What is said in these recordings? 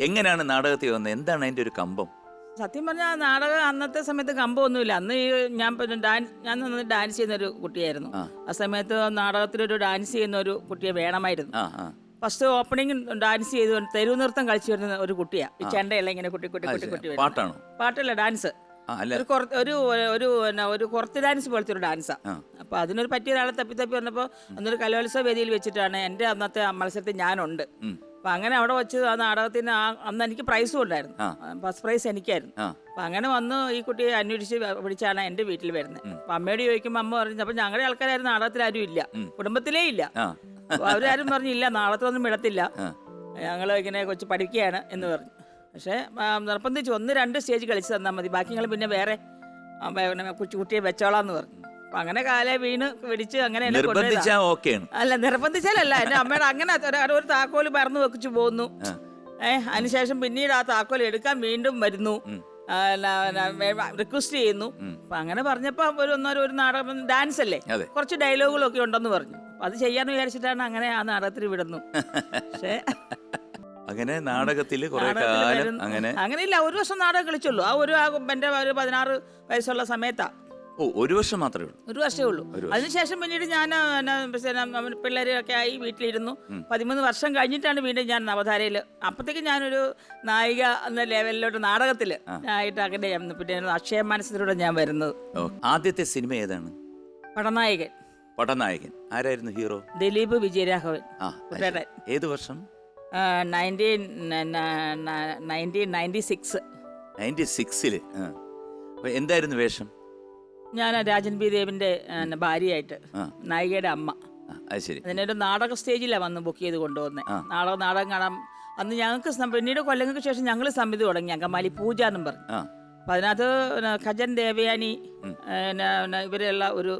എങ്ങനെയാണ് നാടകത്തിൽ വന്നത്? എന്താണ് അതിന്റെ ഒരു കമ്പം? സത്യം പറഞ്ഞാൽ നാടകം അന്നത്തെ സമയത്ത് കമ്പമൊന്നുമില്ല. അന്ന് ഈ ഞാൻ പിന്നെ ഡാൻസ് ഞാൻ അന്ന് ഡാൻസ് ചെയ്യുന്ന ഒരു കുട്ടിയായിരുന്നു. ആ. സമയത്ത് നാടകത്തിലൊരു ഡാൻസ് ചെയ്യുന്ന ഒരു കുട്ടിയെ വേണമായിരുന്നു. ഫസ്റ്റ് ഓപ്പണിംഗ് ഡാൻസ് ചെയ്ത് തെരുവ് നൃത്തം കളിച്ചു വരുന്ന ഒരു കുട്ടിയാ. ഈ ചെണ്ടയല്ല ഇങ്ങനെ കുട്ടി കുട്ടി കുട്ടി കുട്ടി. പാട്ടാണോ? പാട്ടല്ല ഡാൻസ്. ഒരു ഒരു ഒരു കുറത്ത് ഡാൻസ് പോലത്തെ ഒരു ഡാൻസാ. ആ. അപ്പൊ അതിനൊരു പറ്റിയ ഒരാളെ തപ്പി തപ്പി വന്നപ്പോ അന്നൊരു കലോത്സവ വേദിയിൽ വെച്ചിട്ടാണ് എന്റെ അന്നത്തെ മത്സരത്തിൽ ഞാനുണ്ട്. അപ്പൊ അങ്ങനെ അവിടെ വെച്ച് ആ നാടകത്തിന് ആ- അന്ന് എനിക്ക് പ്രൈസും ഉണ്ടായിരുന്നു. ഫസ്റ്റ് പ്രൈസ് എനിക്കായിരുന്നു. അപ്പൊ അങ്ങനെ വന്ന് ഈ കുട്ടിയെ അന്വേഷിച്ച് വിളിച്ചാണ് എന്റെ വീട്ടിൽ വരുന്നത്. അപ്പൊ അമ്മയോട് ചോദിക്കുമ്പോൾ അമ്മ പറഞ്ഞു അപ്പൊ ഞങ്ങളുടെ ആൾക്കാരായിരുന്നു നാടകത്തിൽ ആരും ഇല്ല. കുടുംബത്തിലേ ഇല്ല. അവരാരും പറഞ്ഞില്ല നാളത്തൊന്നും വിടത്തില്ല. ഞങ്ങൾ ഇങ്ങനെ കൊച്ചു പഠിക്കുകയാണ് എന്ന് പറഞ്ഞു. പക്ഷേ നിർബന്ധിച്ച് ഒന്ന് രണ്ട് സ്റ്റേജ് കളിച്ച് തന്നാൽ മതി. ബാക്കി ഞങ്ങൾ പിന്നെ വേറെ കുട്ടിയെ വെച്ചോളാന്ന് പറഞ്ഞു. അപ്പൊ അങ്ങനെ കാലെ വീണ് പിടിച്ച് അങ്ങനെ എന്നെ കൊണ്ടുപോയതാ. ഓക്കെയാണ്. അല്ല നിർബന്ധിച്ചാലല്ല. എന്റെ അമ്മയുടെ അങ്ങനെ ഒരു- ഒരു താക്കോൽ മറന്നു വെക്കിച്ചു പോകുന്നു ഏഹ് അതിനുശേഷം പിന്നീട് ആ താക്കോൽ എടുക്കാൻ വീണ്ടും വരുന്നു. റിക്വസ്റ്റ് ചെയ്യുന്നു. അപ്പൊ അങ്ങനെ പറഞ്ഞപ്പോ ഒരു ഒന്നൊരു ഒരു നാടകം ഡാൻസ് അല്ലേ? അതെ. കുറച്ച് ഡയലോഗുകളൊക്കെ ഉണ്ടെന്ന് പറഞ്ഞു. അപ്പൊ അത് ചെയ്യാന്ന് വിചാരിച്ചിട്ടാണ് അങ്ങനെ ആ നാടകത്തിൽ വിടുന്നു. പക്ഷേ അങ്ങനെ നാടകത്തിൽ കുറെ നാടകത്തിൽ കാലം വരുന്നു. അങ്ങനെ അങ്ങനെയില്ല ഒരു വർഷം നാടകം കളിച്ചുള്ളൂ. ആ ഒരു ആ എന്റെ ഒരു പതിനാറ് വയസ്സുള്ള സമയത്താ. ഓ ഒരു വർഷം മാത്രമേ ഉള്ളൂ. ഒരു വർഷമേ ഉള്ളൂ. അതിനുശേഷം പിന്നീട് ഞാൻ പിള്ളേരൊക്കെ ആയി വീട്ടിലിരുന്നു. പതിമൂന്ന് വർഷം കഴിഞ്ഞിട്ടാണ് വീണ്ടും ഞാൻ നവധാരയിൽ അപ്പോഴത്തേക്ക് ഞാനൊരു നായിക എന്ന ലെവലിലോട്ട് നാടകത്തിൽ ആയിട്ട് അങ്ങനെ പിന്നെ അക്ഷയ മനസ്സിലൂടെ ഞാൻ വരുന്നത്. ആദ്യത്തെ സിനിമ ഏതാണ്? പടനായകൻ. പടനായകൻ. ആരായിരുന്നു ഹീറോ? ദിലീപ് വിജയരാഘവൻ. ഏത് വർഷം? Nineteen nineteen ninety six. Ninety സിക്സിൽ. എന്തായിരുന്നു വേഷം? ഞാൻ രാജൻ ബി ദേവിന്റെ ഭാര്യയായിട്ട് നായികയുടെ അമ്മ. അതിനൊരു അത് ശരി. അതിനെ ഒരു നാടക സ്റ്റേജിലാണ് വന്ന് ബുക്ക് ചെയ്ത് കൊണ്ടുവന്നത് നാടക നാടകം കാണാൻ അന്ന് ഞങ്ങൾക്ക് പിന്നീട് കൊല്ലങ്ങൾക്ക് ശേഷം ഞങ്ങൾ സമിതി തുടങ്ങി അങ്കമാലി പൂജ എന്നും പറഞ്ഞു. അപ്പൊ അതിനകത്ത് ഖജൻ ദേവയാനി ഇവരെയുള്ള ഒരു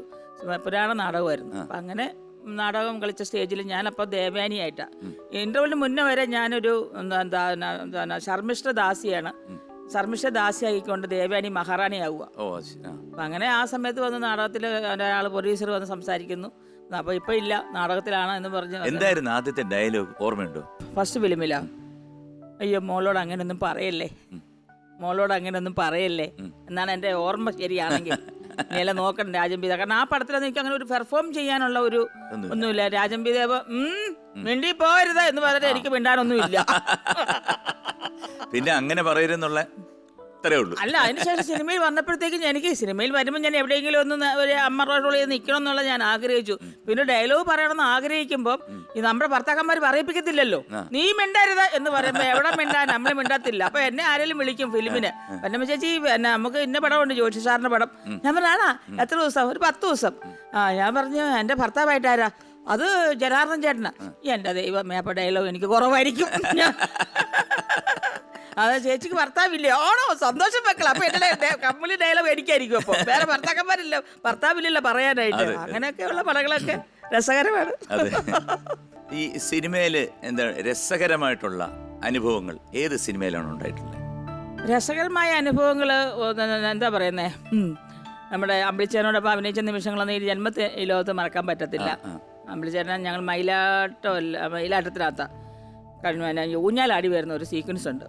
പുരാണ നാടകമായിരുന്നു. അപ്പം അങ്ങനെ നാടകം കളിച്ച സ്റ്റേജിൽ ഞാനപ്പോൾ ദേവയാനിയായിട്ടാണ് ഇന്റർവെല്ലിന് മുന്നേ വരെ ഞാനൊരു എന്താ ശർമ്മിഷ്ഠ ദാസിയാണ് ശർമ്മിഷ്ഠ ദാസിയാക്കിക്കൊണ്ട് ദേവയാനി മഹാറാണിയാവുക. ഓ അത് ശരി. ആ. അപ്പം അങ്ങനെ ആ സമയത്ത് വന്ന് നാടകത്തിൽ ഒരാൾ പ്രൊഡ്യൂസർ വന്ന് സംസാരിക്കുന്നു. അപ്പോൾ ഇപ്പം ഇല്ല നാടകത്തിലാണ് എന്ന് പറഞ്ഞ് എന്തായിരുന്നു ആദ്യത്തെ ഡയലോഗ്? ഓർമ്മയുണ്ടോ? ഫസ്റ്റ് ഫിലിമിലാ. അയ്യോ മോളോട് അങ്ങനെയൊന്നും പറയല്ലേ? മോളോട് അങ്ങനെയൊന്നും പറയല്ലേ? എന്നാണ് എന്റെ ഓർമ്മ ശരിയാണെങ്കിൽ. നില നോക്കണം രാജംബീത. കാരണം ആ പടത്തിലൊന്നും എനിക്ക് അങ്ങനെ ഒരു പെർഫോം ചെയ്യാനുള്ള ഒരു ഒന്നുമില്ല. ഒന്നുമില്ല. രാജംബീദേവ് ഉം മിണ്ടി പോരുത് എന്ന് പറഞ്ഞിട്ട് എനിക്ക് മിണ്ടാനൊന്നുമില്ല. പിന്നെ അങ്ങനെ പറയരുന്നുള്ള ഇത്രേ ഉള്ളൂ. അല്ല അതിനുശേഷം സിനിമയിൽ വന്നപ്പോഴത്തേക്കും എനിക്ക് സിനിമയിൽ വരുമ്പോൾ ഞാൻ എവിടെയെങ്കിലും ഒന്ന് ന- ഒരു അമ്മ റോൾ ചെയ്ത് നിൽക്കണം എന്നുള്ള ഞാൻ ആഗ്രഹിച്ചു. പിന്നെ ഡയലോഗ് പറയണമെന്ന് ആഗ്രഹിക്കുമ്പോൾ ഈ നമ്മുടെ ഭർത്താക്കന്മാർ പറയിപ്പിക്കത്തില്ലല്ലോ. നീ മിണ്ടരുത് എന്ന് പറയുമ്പോൾ എവിടെ മിണ്ടാൻ നമ്മൾ മിണ്ടാത്തില്ല. അപ്പൊ എന്നെ ആരെങ്കിലും വിളിക്കും ഫിലിമിന്. എന്നെ ചേച്ചി പിന്നെ നമുക്ക് ഇന്ന പടമുണ്ട് ജോഷി സാറിന്റെ പടം. ഞാൻ പറഞ്ഞാണാ എത്ര ദിവസം? ഒരു പത്ത് ദിവസം. ആ ഞാൻ പറഞ്ഞു എന്റെ ഭർത്താവായിട്ട് ആരാ? അത് ജനാർദ്ദൻ ചേട്ടനാ. എന്റെ ദൈവമേ അപ്പൊ ഡയലോഗ് എനിക്ക് കുറവായിരിക്കും. അതെ ചേച്ചിക്ക് ഭർത്താവില്ലേ? ആണോ? സന്തോഷം വെക്കല അപ്പൊ എന്റെ കമ്പനി ഡയലോഗ് എനിക്കായിരിക്കും അപ്പൊ. വേറെ ഭർത്താക്കന്മാരില്ല. ഭർത്താവില്ലല്ലോ പറയാനായിട്ട്. അങ്ങനെയൊക്കെയുള്ള പടങ്ങളൊക്കെ രസകരമാണ്. ഈ സിനിമയിൽ എന്താ രസകരമായിട്ടുള്ള അനുഭവങ്ങൾ ഏത് സിനിമയിലാണ് ഉണ്ടായിട്ടുള്ളത്? രസകരമായ അനുഭവങ്ങൾ എന്താ പറയുന്നേ? നമ്മുടെ അമ്പിളിച്ചേനോടൊപ്പം അഭിനയിച്ച നിമിഷങ്ങളൊന്നും ഈ ജന്മത്തെ ഈ ലോകത്ത് മറക്കാൻ പറ്റത്തില്ല. അമ്പിളിച്ചേട്ടൻ ഞങ്ങൾ മയിലാട്ടം അല്ല മയിലാട്ടത്തിനകത്ത. കഴിഞ്ഞ ഊഞ്ഞാലാടി വരുന്ന ഒരു സീക്വൻസ് ഉണ്ട്.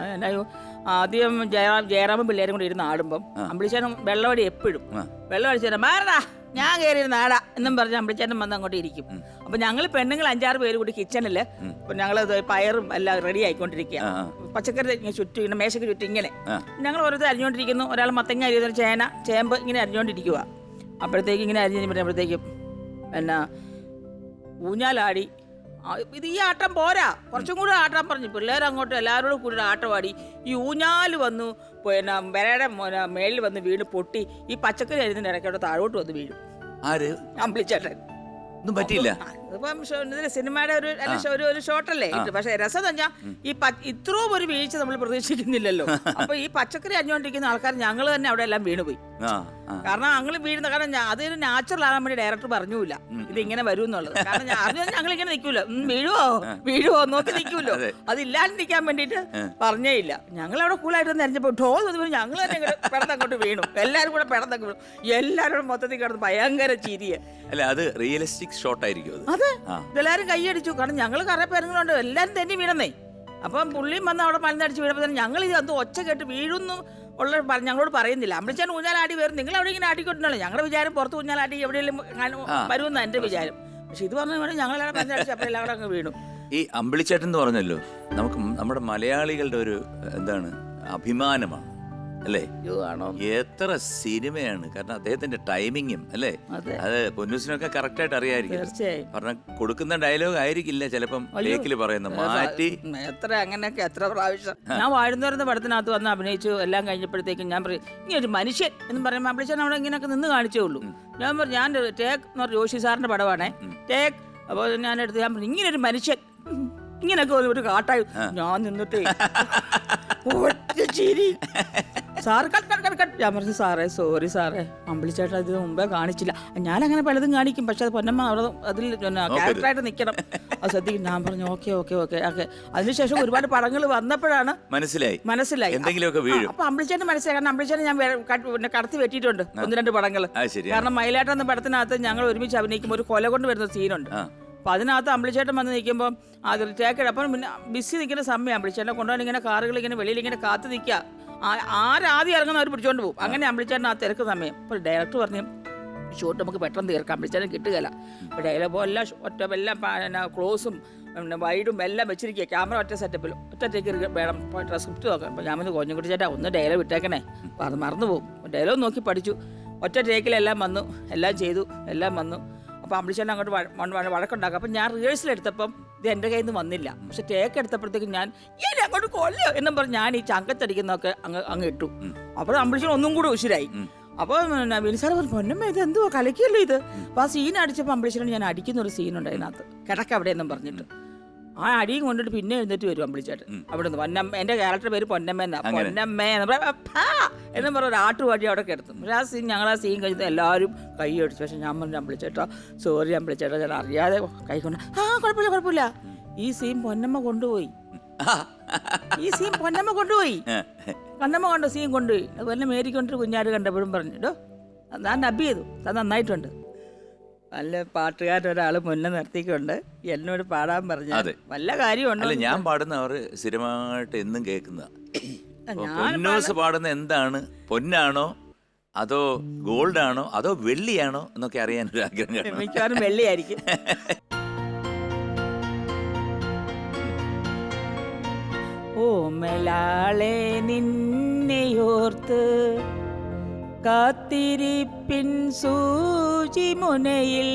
ആ അത് എന്നാ യോ- ആദ്യം ജയറാം ജയറാമും പിള്ളേരും കൂടി ഇരുന്ന് ആടുമ്പം അമ്പിളിച്ചേനം വെള്ളവടി എപ്പോഴും. വെള്ളവടി വെള്ളം മാറാ മാറടാ ഞാൻ കയറിയിരുന്ന ആടാ എന്നും പറഞ്ഞ് അമ്പിളിച്ചേനം വന്ന് അങ്ങോട്ട് ഇരിക്കും. അപ്പൊ ഞങ്ങൾ പെണ്ണുങ്ങൾ അഞ്ചാറ് പേര് കൂടി കിച്ചണിൽ ഞങ്ങൾ പയറും എല്ലാം റെഡി ആയിക്കൊണ്ടിരിക്കുക. പച്ചക്കറി ഇങ്ങനെ ചുറ്റും ഇങ്ങനെ മേശക്ക് ചുറ്റും ഇങ്ങനെ. ഞങ്ങൾ ഓരോരുത്തർ അരിഞ്ഞുകൊണ്ടിരിക്കുന്നു ഒരാൾ മത്തങ്ങ അരിയുന്ന ചേന ചേമ്പ് ഇങ്ങനെ അരിഞ്ഞുകൊണ്ടിരിക്കുക അപ്പോഴത്തേക്ക് ഇങ്ങനെ അരിഞ്ഞു കഴിഞ്ഞപ്പോഴത്തേക്കും എന്നാ ഊഞ്ഞാലാടി. ഇത് ഈ ആട്ടം പോരാ. കുറച്ചും കൂടെ ആട്ടം പറഞ്ഞു. പിള്ളേർ അങ്ങോട്ട് എല്ലാവരോടും കൂടി ആട്ടമാടി ഈ ഊഞ്ഞാൽ വന്നു പിന്നെ വരയുടെ മേളിൽ വന്ന് വീണ് പൊട്ടി ഈ പച്ചക്കറി അരിഞ്ഞ് ഇടയ്ക്കോട്ട് താഴോട്ട് വന്ന് വീഴും. ആര്? അമ്പിളിച്ചേട്ടൻ. ഒന്നും പറ്റിയില്ല. ആ, ഇതിപ്പം സിനിമയുടെ ഒരു അല്ല, ഒരു ഒരു ഷോട്ടല്ലേ? പക്ഷെ രസം എന്ന് പറഞ്ഞാൽ ഈ ഇത്രയും ഒരു വീഴ്ച നമ്മൾ പ്രതീക്ഷിക്കുന്നില്ലല്ലോ. അപ്പൊ ഈ പച്ചക്കറി അഞ്ഞുകൊണ്ടിരിക്കുന്ന ആൾക്കാർ ഞങ്ങൾ തന്നെ അവിടെ എല്ലാം വീണുപോയി. കാരണം ഞങ്ങൾ വീഴുന്ന കാരണം അതൊരു നാച്ചുറൽ ആകാൻ വേണ്ടി ഡയറക്ടർ പറഞ്ഞൂല ഇത് ഇങ്ങനെ വരും എന്നുള്ളത്. കാരണം അറിഞ്ഞു ഞങ്ങൾ ഇങ്ങനെ നിൽക്കൂല. വീഴുവോ? വീഴുവോ? നോക്കി നിൽക്കൂലോ? അതില്ലാണ്ടിരിക്കാൻ വേണ്ടിയിട്ട് പറഞ്ഞേ ഇല്ല. ഞങ്ങൾ അവിടെ കൂളായിട്ട് നിറഞ്ഞപ്പോ ഠോ ഞങ്ങൾ തന്നെ ഇങ്ങോട്ട് പെടന്നങ്ങോട്ട് വീണു. എല്ലാവരും കൂടെ പെടന്നങ്ങ് വീണു. എല്ലാവരും മൊത്തത്തിൽ കിടന്ന് ഭയങ്കര ചിരിയെ. അല്ല അത് റിയലിസ്റ്റിക് ഷോട്ട് ആയിരിക്കും അത്. ഇതെല്ലാരും കൈയടിച്ചു. കാരണം ഞങ്ങൾ കറേ പേരുകളുണ്ട് എല്ലാരും തന്നെ വീണന്നേ അപ്പം പുള്ളിയും വന്ന് അവിടെ മലന്നടിച്ച് വീഴപ്പോൾ തന്നെ ഞങ്ങൾ ഇത് അത് ഒച്ച കേട്ട് വീഴുന്നു ഉള്ള ഞങ്ങളോട് പറയുന്നില്ല. അമ്പളിച്ചാൻ ഊഞ്ഞാലാടി വരും. നിങ്ങൾ അവിടെ ഇങ്ങനെ ആട്ടിക്കൊണ്ടല്ലോ ഞങ്ങളുടെ വിചാരം പുറത്ത് ഊഞ്ഞാലാടി എവിടെയെങ്കിലും. വരുമെന്നാണ് എന്റെ വിചാരം. പക്ഷെ ഇത് പറഞ്ഞ ഞങ്ങൾ ഞങ്ങളെല്ലാം മലന്നടിച്ച് അപ്പോൾ എല്ലാം അങ്ങ് വീണു. ഈ അമ്പിളിച്ചേട്ടൻ എന്ന് പറഞ്ഞല്ലോ നമുക്ക് നമ്മുടെ മലയാളികളുടെ ഒരു എന്താണ് അഭിമാനമാണ്. അല്ലേ? ആണോ? എത്ര സിനിമയാണ്. കാരണം അദ്ദേഹത്തിന്റെ ടൈമിങ്ങും അല്ലേ? അതെ. അത് പൊന്നൂസിനൊക്കെ കറക്റ്റ് ആയിട്ട് തീർച്ചയായും. പറഞ്ഞ കൊടുക്കുന്ന ഡയലോഗ് ആയിരിക്കില്ല ചിലപ്പം ടേക്കിൽ പറയുന്ന മാറ്റി. ഉം, എത്ര അങ്ങനെയൊക്കെ എത്ര പ്രാവശ്യം. ഞാൻ വാഴുന്നവരുന്ന പടത്തിനകത്ത് വന്ന് അഭിനയിച്ചു എല്ലാം കഴിഞ്ഞപ്പോഴത്തേക്കും ഞാൻ പറയും ഇങ്ങനെ ഒരു മനുഷ്യൻ എന്ന് പറയുമ്പോൾ അഭിനയിച്ചാൽ അവിടെ ഇങ്ങനെയൊക്കെ നിന്ന് കാണിച്ചേ ഉള്ളൂ. ഞാൻ പറഞ്ഞു ഞാൻ ടേക്ക് എന്ന് പറഞ്ഞ ജോഷി സാറിന്റെ പടമാണേ. ടേക്ക് അപ്പോൾ ഞാൻ എടുത്ത് ഞാൻ പറഞ്ഞു ഇങ്ങനെ ഒരു മനുഷ്യൻ. ഉം, ഇങ്ങനെയൊക്കെ ഒരു- ഒരു കാട്ടായി. ഞാൻ നിന്നിട്ടേ ഒറ്റ ചിരി. Sir cut cut cut cut. ഞാൻ പറഞ്ഞു സാറേ സോറി സാറേ. അമ്പിളിച്ചേട്ടൻ ഇത് മുമ്പേ കാണിച്ചില്ല. അങ്ങനെ പലതും കാണിക്കും. പക്ഷെ അത് പൊന്നമ്മ അവിടെ അതിൽ ക്യാരക്ടറായിട്ട് നിൽക്കണം അത് ശ്രദ്ധിക്കും. ഞാൻ പറഞ്ഞു ഓക്കെ ഓക്കെ ഓക്കെ ഓക്കെ. അതിനുശേഷം ഒരുപാട് പടങ്ങൾ വന്നപ്പോഴാണ് മനസ്സിലായി. മനസ്സിലായി. എന്തെങ്കിലുമൊക്കെ വീഴും. അപ്പൊ അമ്പിളിച്ചേട്ടൻ മനസ്സിലായി. കാരണം അമ്പിളിച്ചേട്ടൻ ഞാൻ പിന്നെ കടത്തി വെട്ടിയിട്ടുണ്ട്. ഒന്ന് രണ്ട് പടങ്ങൾ കാരണം മയിലാട്ടം എന്ന പടത്തിനകത്ത് ഞങ്ങൾ ഒരുമിച്ച് അഭിനയിക്കുമ്പോൾ ഒരു കൊല കൊണ്ട് വരുന്ന സീനുണ്ട് ആ അപ്പൊ അതിനകത്ത് അമ്പിളിച്ചേട്ടൻ വന്ന് നിൽക്കുമ്പോൾ അത് തേക്കട അപ്പം പിന്നെ ബിസി നിൽക്കുന്ന സമയം അമ്പിളിച്ചേട്ടനെ കൊണ്ടുപോകാൻ ഇങ്ങനെ കാറുകൾ ഇങ്ങനെ വെളിയിൽ ഇങ്ങനെ കാത്തു നിൽക്കുക. ആരാദ്യം ഇറങ്ങുന്ന അവർ പിടിച്ചോണ്ട് പോകും. അങ്ങനെ അമ്പിളിച്ചേട്ടൻ ആ തിരക്ക് സമയം. അപ്പോൾ ഡയറക്ടർ പറഞ്ഞു ഷോട്ട് നമുക്ക് പെട്ടെന്ന് തീർക്കാം. അമ്പിളിച്ചേട്ടൻ കിട്ടുകയില്ല. അപ്പോൾ ഡയലോഗോ എല്ലാം ഒറ്റ എല്ലാം ക്ലോസും പിന്നെ വൈഡും എല്ലാം വെച്ചിരിക്കുക. ക്യാമറ ഒറ്റ സെറ്റപ്പിൽ ഒറ്റ ടേക്ക് വേണം സ്ക്രിപ്റ്റ് നോക്കാം അപ്പോൾ ഞാൻ കോഞ്ഞുകുട്ടി ചേട്ടാ ഒന്ന് ഡയലോഗ് വിട്ടേക്കണേ അപ്പോൾ അത് മറന്നു പോകും. ഡയലോഗ് നോക്കി പഠിച്ചു. ഒറ്റ ടേക്കിലെല്ലാം വന്നു. എല്ലാം ചെയ്തു. എല്ലാം വന്നു. അപ്പോൾ അമ്പിളിച്ചേട്ടൻ അങ്ങോട്ട് വഴ- വഴ- വഴ- വഴക്കുണ്ടാക്കും. അപ്പം ഞാൻ റിഹേഴ്സൽ എടുത്തപ്പം ഇത് എന്റെ കയ്യിൽ നിന്ന് വന്നില്ല. പക്ഷെ ടേക്ക് എടുത്തപ്പോഴത്തേക്കും ഞാൻ ഇനി അങ്ങോട്ട് കൊല്ലോ എന്നും പറഞ്ഞ് ഞാൻ ഈ ചങ്കത്തടിക്കുന്നതൊക്കെ അങ്ങ് അങ്ങ് ഇട്ടു. അപ്പോൾ അമ്പിളിച്ചേട്ടൻ ഒന്നും കൂടെ ഉശിരായി. അപ്പോൾ വിനിസാർ പറഞ്ഞു പൊന്നമ്മ ഇത് എന്തുവാ? കലക്കിയല്ലോ ഇത്? അപ്പോൾ ആ സീൻ അടിച്ചപ്പോൾ അമ്പിളിച്ചേട്ടൻ ഞാൻ അടിക്കുന്ന ഒരു സീനുണ്ട് അതിനകത്ത് കിടക്ക അവിടെ എന്നും പറഞ്ഞിട്ട്. ആ അടിയും കൊണ്ടിട്ട് പിന്നെ എഴുന്നേറ്റ് വരും അമ്പിളിച്ചേട്ടൻ. അവിടെ നിന്ന് പൊന്നമ്മ എന്റെ ക്യാരക്ടർ പേര് പൊന്നമ്മ എന്നാ പൊന്നമ്മ എന്ന് പറയാം എന്നും പറഞ്ഞ ഒരു ആട്ടുപാടി അവിടെ കിടത്തും. പക്ഷേ ആ സീൻ ഞങ്ങൾ ആ സീൻ കഴിഞ്ഞിട്ട് എല്ലാവരും കൈ അടിച്ചു പക്ഷെ ഞാൻ പറഞ്ഞു അമ്പിളിച്ചേട്ടാ സോറി അമ്പിളിച്ചേട്ടാ ഞാൻ അറിയാതെ കൈ കൊണ്ട് ആ കുഴപ്പമില്ല കുഴപ്പമില്ല. ഈ സീൻ പൊന്നമ്മ കൊണ്ടുപോയി. ഈ സീൻ പൊന്നമ്മ കൊണ്ടുപോയി. പൊന്നമ്മ കൊണ്ട് സീൻ കൊണ്ടുപോയി അതുപോലെ മേരിക്കൊണ്ടൊരു കുഞ്ഞാട് കണ്ടപ്പോഴും പറഞ്ഞു കേട്ടോ ഞാൻ ഡബ് ചെയ്തു അത് നന്നായിട്ടുണ്ട്. നല്ല പാട്ടുകാരൻ ഒരാൾ മുന്നേ നിർത്തിക്കൊണ്ട് എന്നോട് പാടാൻ പറഞ്ഞു. വല്ല കാര്യമുണ്ട് അല്ല ഞാൻ പാടുന്ന അവർ സ്ഥിരമായിട്ട് എന്നും കേൾക്കുന്ന പൊന്നോസ് പാടുന്ന എന്താണ്? പൊന്നാണോ? അതോ ഗോൾഡ് ആണോ അതോ വെള്ളിയാണോ? എന്നൊക്കെ അറിയാൻ ഒരു ആഗ്രഹം. മിക്കവാറും വെള്ളിയായിരിക്കും. ഓമലാളെ നിന്നെയോർത്ത് കാത്തിരിപ്പിൻ സൂചി മുനയിൽ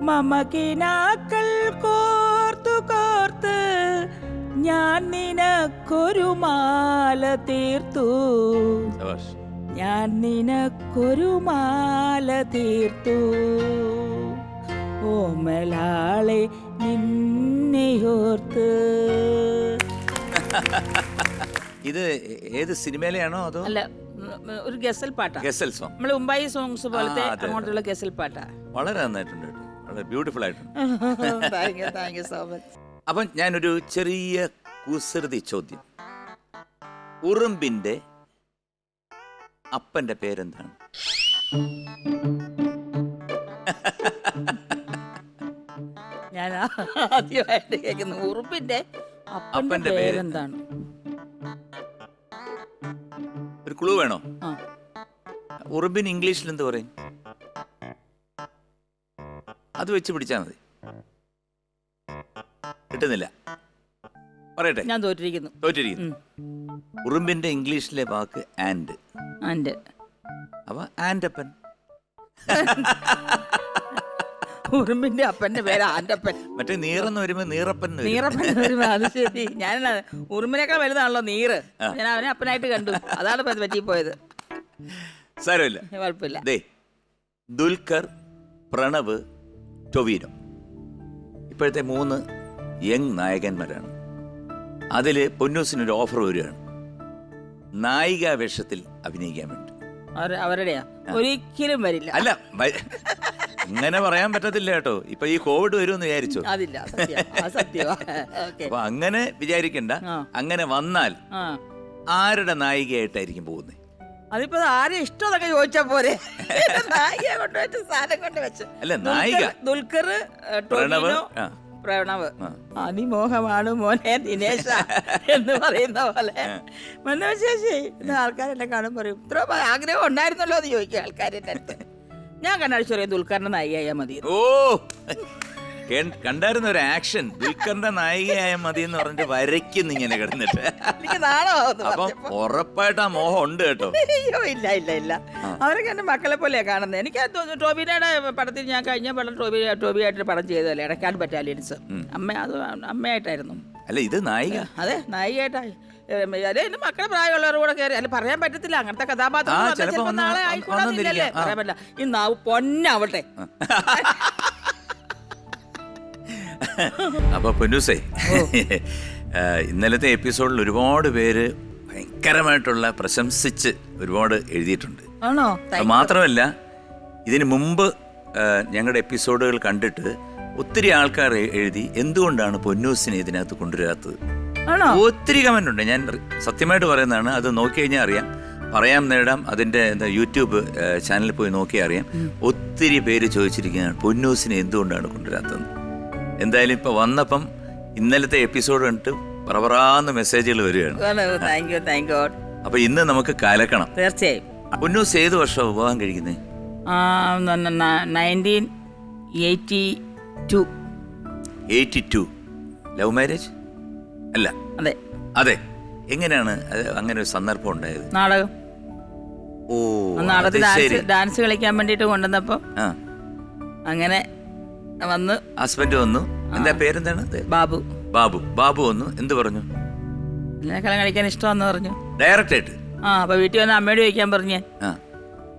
മമകിനാക്കൾ കോർത്തു കോർത്ത് ഞാൻ നിനക്കൊരു മാല തീർത്തു. ഞാൻ നിനക്കൊരു മാല തീർത്തു. ഓമലാളെ നിന്നെയോർത്ത്. ഇത് ഏത് സിനിമയിലെയാണോ അതോ? അല്ല ഒരു ഗസൽ പാട്ടാ. ഗസൽ സോങ്. നമ്മൾ ഉമ്പായി സോങ്സ് പോലത്തെ ആ, അതെ, അങ്ങോട്ടുള്ള ഗസൽ പാട്ടാ. വളരെ നന്നായിട്ടുണ്ട് കേട്ടോ. വളരെ ബ്യൂട്ടിഫുൾ ആയിട്ടുണ്ട്. Thank you thank you so much അപ്പം ഞാനൊരു ചെറിയ കുസൃതി ചോദ്യം. ഉറുമ്പിന്റെ അപ്പന്റെ പേരെന്താണ്? ഞാൻ ആദ്യമായിട്ട് കേൾക്കുന്നു ഉറുപ്പിന്റെ അപ്പന്റെ അപ്പന്റെ പേര്. പേരെന്താണ്? ഒരു ക്ലൂ വേണോ? ഉറുബിൻ ഇംഗ്ലീഷിൽ എന്ത് പറയും? അത് വെച്ച് പിടിച്ചാൽ മതി. കിട്ടുന്നില്ല. പറയട്ടെ. ഞാൻ തോറ്റിരിക്കുന്നു. തോറ്റിരിക്കുന്നു. ഉറുമ്പിന്റെ ഇംഗ്ലീഷിലെ വാക്ക് ആൻഡ് ആൻഡ് അപ്പൊ ആൻഡപ്പൻ ഉറുമ്പിന്റെ അപ്പന്റെ പേര് ആന്റപ്പൻ മറ്റേ നീറെന്ന് വരുമ്പോ നീറപ്പൻ എന്ന് വരും. നീറപ്പൻ വരുമ്പോ അത് ശരി. ഞാൻ ഉറുമ്പിനേക്കാൾ വലുതാണല്ലോ നീറ്. ഞാൻ അവനെ അപ്പനായിട്ട് കണ്ടു. അതാണ് പറ്റി പോയത്. പറ്റിപ്പോയത് സാരമില്ല കുഴപ്പമില്ല. ദേ ദുൽഖർ പ്രണവ് ടൊവീനോ ഇപ്പോഴത്തെ മൂന്ന് യങ് നായകന്മാരാണ്. അതിൽ പൊന്നൂസിനൊരു ഓഫർ വരികയാണ്. നായിക വേഷത്തിൽ അഭിനയിക്കാൻ വേണ്ടി. അവർ അവരുടെയാ? ഒരിക്കലും വരില്ല. അല്ല വ- അങ്ങനെ പറയാൻ പറ്റത്തില്ല കേട്ടോ. ഇപ്പൊ ഈ കോവിഡ് വരുമെന്ന് വിചാരിച്ചു? അതില്ല സത്യമാ. അപ്പൊ അങ്ങനെ വിചാരിക്കണ്ട. അങ്ങനെ വന്നാൽ ആരുടെ നായികയായിട്ടായിരിക്കും പോകുന്നത് അതിപ്പോ ആരെ ഇഷ്ടം എന്നൊക്കെ ചോദിച്ചാ പോരെ. നായിക കൊണ്ടുവച്ച സാധനം കൊണ്ടുവെച്ച്. അല്ല നായിക. ദുൽഖർ പ്രണവ് പ്രണവ്. അതിമോഹമാണ് മോനെ ദിനേശ എന്ന് പറയുന്ന പോലെ. മനോശേഷി ആൾക്കാരെന്നെ കാണും പറയും ഇത്ര ആഗ്രഹം ഉണ്ടായിരുന്നല്ലോ എന്ന് ചോദിക്കും ആൾക്കാരെന്നെ അടുത്ത്. ഞാൻ കണ്ണടിച്ചു പറയും ദുൽഖറിന്റെ നായികയായാൽ മതി. ഓ കേ- കണ്ടായിരുന്ന ഒരു ആക്ഷൻ ദുൽഖറിന്റെ നായികയായ മതി എന്ന് പറഞ്ഞിട്ട് വരയ്ക്കുന്നു ഇങ്ങനെ കിടന്നിട്ട്. എനിക്ക് അപ്പം പറഞ്ഞപ്പോ. ഉറപ്പായിട്ട് ആ മോഹം ഉണ്ട് കേട്ടോ. അയ്യോ ഇല്ല ഇല്ല ഇല്ല. അവരൊക്കെ എന്റെ മക്കളെ പോലെയാ കാണുന്നത് എനിക്ക് അത് തോന്നുന്നു ടോബിനയുടെ പടത്തിൽ ഞാൻ കഴിഞ്ഞ പടം ടോബി ടോബിയായിട്ട് പടം ചെയ്തതല്ലേ ഇടക്കാട് ബറ്റാലിയൻസ് അമ്മ അത് അമ്മയായിട്ടായിരുന്നു. അല്ല ഇത് നായിക. അതെ നായികയായിട്ടായി. എന്റെ മക്കളെ പ്രായമുള്ളവരുടെ കൂടെ കയറി അല്ലെ പറയാൻ പറ്റത്തില്ല. അങ്ങനത്തെ കഥാപാത്രം ചിലപ്പോ നാളെ വന്നെന്നിരിക്കാം. പറയാൻ പറ്റില്ല. ഈ നാവ് പൊന്നാവട്ടെ അപ്പൊ പൊന്നൂസേ ഇന്നലത്തെ എപ്പിസോഡിൽ ഒരുപാട് പേര് ഭയങ്കരമായിട്ടുള്ള പ്രശംസിച്ച് ഒരുപാട് എഴുതിയിട്ടുണ്ട്. ആണോ? മാത്രമല്ല ഇതിന് മുമ്പ് ഞങ്ങളുടെ എപ്പിസോഡുകൾ കണ്ടിട്ട് ഒത്തിരി ആൾക്കാർ എഴുതി എന്തുകൊണ്ടാണ് പൊന്നൂസിനെ ഇതിനകത്ത് കൊണ്ടുവരാത്തത്? ആണോ? ഒത്തിരി കമന്റ് ഉണ്ട്. ഞാൻ സത്യമായിട്ട് പറയുന്നതാണ് അത് നോക്കി കഴിഞ്ഞാൽ അറിയാം. പറയാം നേടാം അതിന്റെ എന്താ യൂട്യൂബ് ചാനലിൽ പോയി നോക്കി അറിയാം. ഒത്തിരി പേര് ചോദിച്ചിരിക്കുകയാണ് പൊന്നൂസിനെ എന്തുകൊണ്ടാണ് കൊണ്ടുവരാത്തത് എന്തായാലും ഇപ്പൊ വന്നപ്പം ഇന്നലത്തെ എപ്പിസോഡ് കണ്ടിട്ട് പറപറാന്ന് മെസ്സേജുകൾ വരികയാണ്. അപ്പൊ ഇന്ന് നമുക്ക് കലക്കണം. തീർച്ചയായും. പൊന്നൂസ് ഏത് വർഷമാണ് വിവാഹം കഴിക്കുന്നത് nineteen eighty two eighty two love marriage അല്ല. അതെ. അതെ. എങ്ങനെയാണ് അങ്ങനെ ഒരു സന്ദർഭം ഉണ്ടായത്? നാടകം. ഓ നാടകത്തിൽ ഡാൻസ് ഡാൻസ് കളിക്കാൻ വേണ്ടിട്ട് കൊണ്ടുവന്നപ്പോ അങ്ങനെ വന്ന് ഹസ്ബൻഡ് വന്നു. എന്താ പേരെന്താണ്? ബാബു. ബാബു. ബാബു വന്നു. എന്ത് പറഞ്ഞു? കലം കളിക്കാൻ ഇഷ്ടമാന്ന് പറഞ്ഞു. ഡയറക്റ്റ് ആയിട്ട് ആ അപ്പൊ വീട്ടിൽ വന്ന് അമ്മയോട് ചോദിക്കാൻ പറഞ്ഞു.